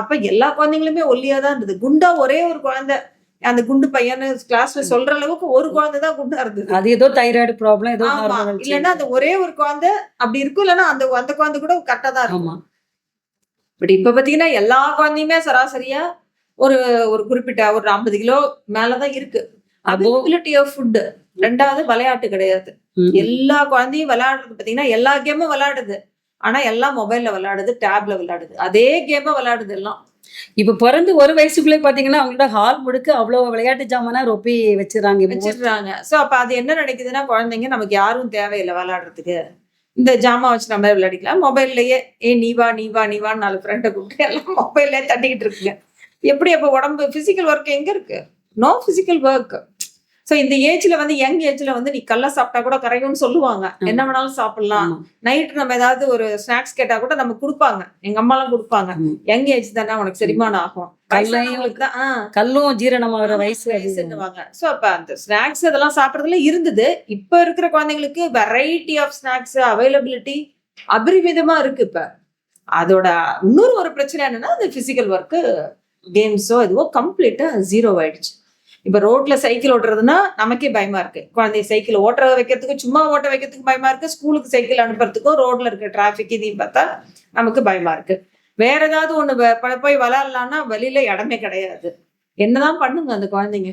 அப்ப எல்லா குழந்தைங்களுமே ஒல்லியா தான் இருந்தது. குண்டா ஒரே ஒரு குழந்தை அந்த குண்டு பையன் கிளாஸ்ல சொல்ற அளவுக்கு ஒரு குழந்தை தான் குண்டா இருந்தது. அது ஏதோ தைராய்டு ப்ராப்ளம் ஏதோ. இல்லைன்னா அந்த ஒரே ஒரு குழந்தை அப்படி இருக்கும் இல்லைன்னா அந்த அந்த குழந்தை கூட கரெக்டா தான் இருக்கும். பட் இப்ப பாத்தீங்கன்னா எல்லா குழந்தையுமே சராசரியா ஒரு ஒரு குறிப்பிட்ட ஒரு ஐம்பது கிலோ மேலதான் இருக்கு. அப்போ அவைலபிலிட்டி ஆஃப் ஃபுட் ரெண்டாவது விளையாட்டு கிடையாது. எல்லா குழந்தையும் விளையாடுறது பாத்தீங்கன்னா எல்லா கேமும் விளையாடுது. ஆனா எல்லாம் மொபைல்ல விளையாடுது டேப்ல விளையாடுது. அதே கேம விளையாடுது எல்லாம். இப்ப பிறந்து ஒரு வயசுக்குள்ளே பாத்தீங்கன்னா அவங்களோட ஹால் முழுக்க அவ்வளவு விளையாட்டு ஜாமானா ரொப்பி வச்சிடறாங்க. வச்சிடுறாங்க. சோ அப்ப அது என்ன நினைக்குதுன்னா குழந்தைங்க நமக்கு யாரும் தேவையில்லை விளையாடுறதுக்கு. இந்த ஜாமான் வச்சு நம்ம விளையாடிக்கலாம். மொபைல்லயே ஏ நீ வா நீ வா நீ வான்னு நாலு ஃப்ரெண்டை கூப்பிட்டு எல்லாம் மொபைல்லே தட்டிக்கிட்டு இருக்குங்க. எப்படி அப்ப உடம்பு பிசிக்கல் ஒர்க் எங்க இருக்கு? நோ பிசிக்கல் ஒர்க் சோ இந்த ஏஜ்ல வந்து யங் ஏஜ்ல வந்து நீ கல்ல சாப்பிட்டா கூட கரையும்னு சொல்லுவாங்க. என்ன வேணாலும் சாப்பிடலாம். நைட் நம்ம ஏதாவது ஒரு ஸ்நாக்ஸ் கேட்டா கூட நமக்கு கொடுப்பாங்க. எங்க அம்மா எல்லாம் கொடுப்பாங்க. யங் ஏஜ் தானே உனக்கு செரிமானம் ஆகும். கல்லும் ஜீரணமாகிற வயசு அது. வயசுன்னுவாங்க. சோ அப்ப அந்த ஸ்நாக்ஸ் இதெல்லாம் சாப்பிடுறதுல இருந்தது. இப்ப இருக்கிற குழந்தைங்களுக்கு வெரைட்டி ஆஃப் ஸ்நாக்ஸ் அவைலபிலிட்டி அபரிமிதமா இருக்கு இப்ப. அதோட இன்னொரு ஒரு பிரச்சனை என்னன்னா அந்த பிசிக்கல் ஒர்க்கு கேம்ஸோ எதுவோ கம்ப்ளீட்டா ஜீரோ ஆயிடுச்சு. இப்ப ரோட்ல சைக்கிள் ஓட்டுறதுன்னா நமக்கே பயமா இருக்கு. குழந்தைய சைக்கிள் ஓட்டுற வைக்கிறதுக்கு சும்மா ஓட்ட வைக்கிறதுக்கு பயமா இருக்கு. ஸ்கூலுக்கு சைக்கிள் அனுப்புறதுக்கும் ரோட்ல இருக்க டிராஃபிக் இதையும் பார்த்தா நமக்கு பயமா இருக்கு. வேற ஏதாவது ஒண்ணு போய் விளையாடலாம்னா வெளியில இடமே கிடையாது. என்னதான் பண்ணுங்க அந்த குழந்தைங்க.